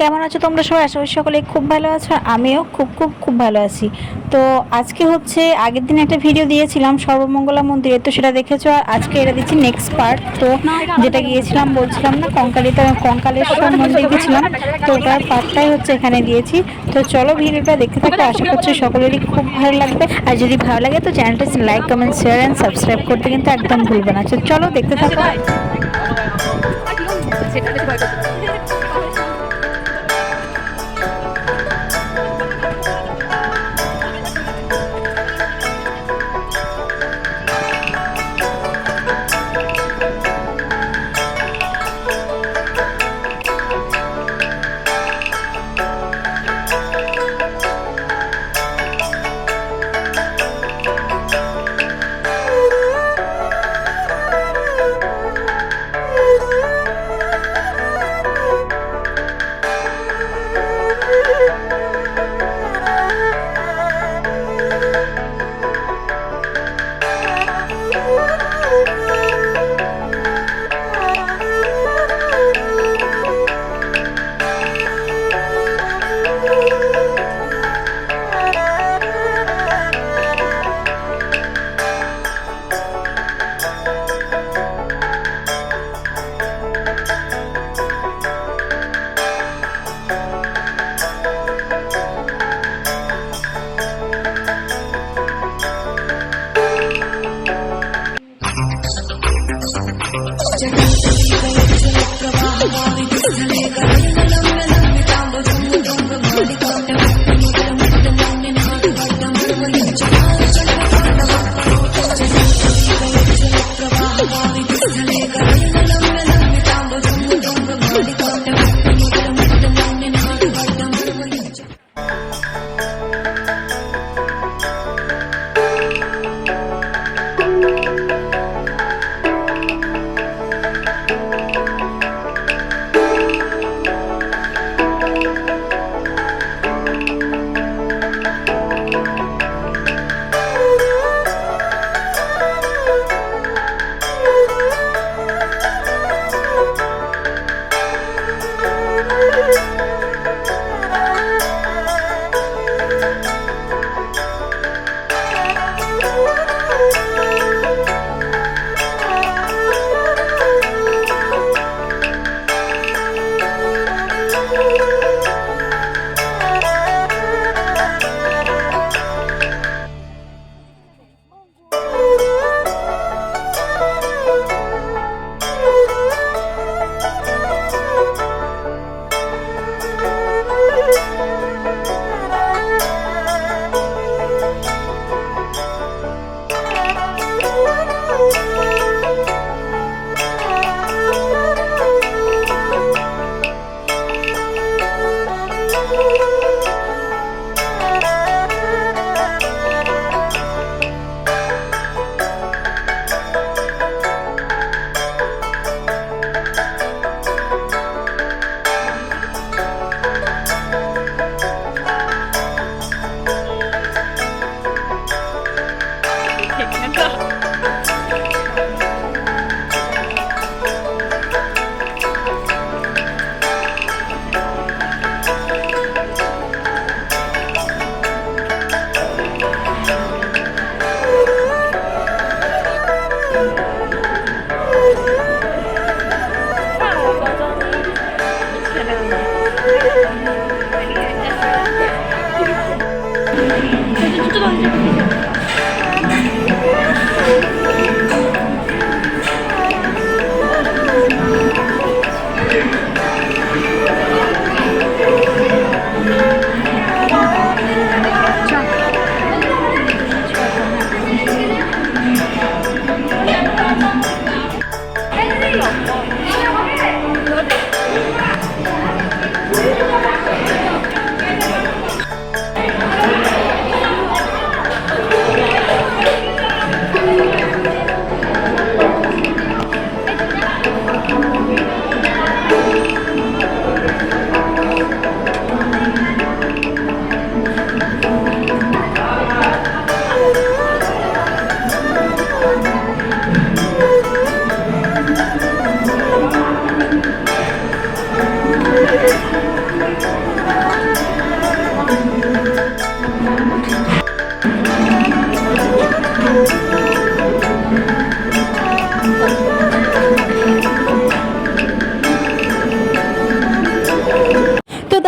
কেমন আছো তোমরা সবাই? আশা করি সকলে খুব ভালো আছো, আমিও খুব খুব খুব ভালো আছি। তো আজকে হচ্ছে আগের দিন একটা ভিডিও দিয়েছিলাম, সর্বমঙ্গলা মন্দিরে, তো সেটা দেখেছ? আর আজকে এটা দিচ্ছি নেক্সট পার্ট তো যেটা গিয়েছিলাম বলছিলাম না, কঙ্কালিতে, কঙ্কালেশ্বর মন্দির গেছিলাম তো ওটার পার্টটাই হচ্ছে এখানে দিয়েছি। তো চলো ভিডিওটা দেখতে থাকো, আশা করছি সকলেরই খুব ভালো লাগবে। আর যদি ভালো লাগে তো চ্যানেলটা like comment share and subscribe করতে কিন্তু একদম ভুলবে না। চলো দেখতে থাকো।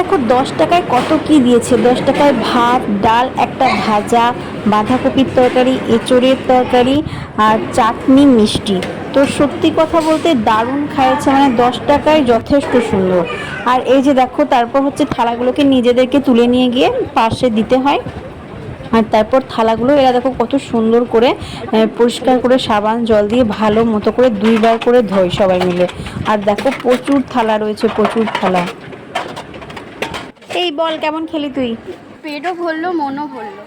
দেখো দশ টাকায় কত কি দিয়েছে? দশ টাকায় ভাত ডাল একটা ভাজা বাঁধাকপির তরকারি, এঁচড়ের তরকারি আর চাটনি মিষ্টি। তো সত্যি কথা বলতে দারুণ খাইয়েছে মানে দশ টাকায় যথেষ্ট সুন্দর। আর এই যে দেখো, তারপর হচ্ছে থালাগুলোকে নিজেদেরকে তুলে নিয়ে গিয়ে পাশে দিতে হয়। আর তারপর থালাগুলো, এরা দেখো কত সুন্দর করে পরিষ্কার করে সাবান, জল দিয়ে ভালো মতো করে দুইবার করে ধোয় সবাই মিলে। আর দেখো প্রচুর থালা রয়েছে, প্রচুর থালা। এই বল, কেমন খেলি তুই? পেটও ভরলো, মনও ভরলো।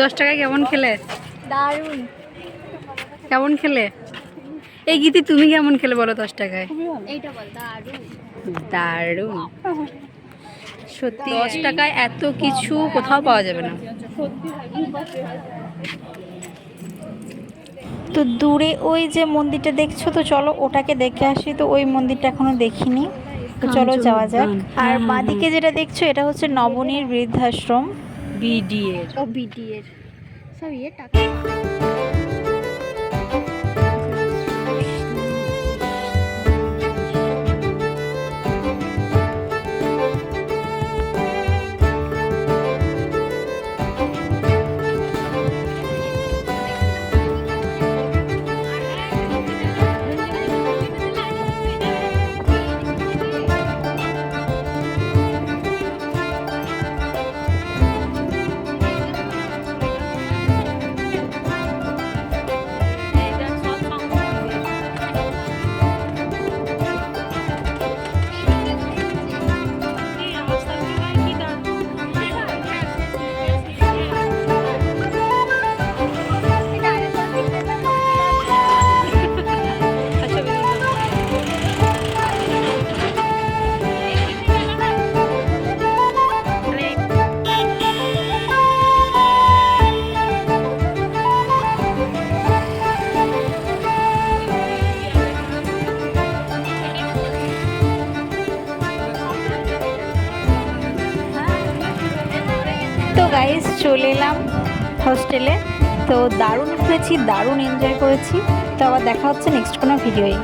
দশ টাকায় কেমন খেলে? দারুণ। কেমন খেলে? এই গীতি তুমি কেমন খেলে বলো দশ টাকায়? এইটা দারুণ। দারুণ। সত্যি দশ টাকায় এত কিছু কোথাও পাওয়া যাবে না। তো দূরে ওই যে মন্দিরটা দেখছ তো চলো ওটাকে দেখে আসি। তো ওই মন্দিরটা এখনও দেখিনি। তো চলো যাওয়া যাক। আর বাঁদিকে যেটা দেখছ এটা হচ্ছে নবনীর বৃদ্ধাশ্রম। বিডিএর ও বিডিএর সব ইয়ে টাকা। গাইস চলে এলাম হোস্টেলে তো দারুণ ঘুরেছি, দারুণ এনজয় করেছি। তো আবার দেখা হচ্ছে নেক্সট কোনো ভিডিওয়ে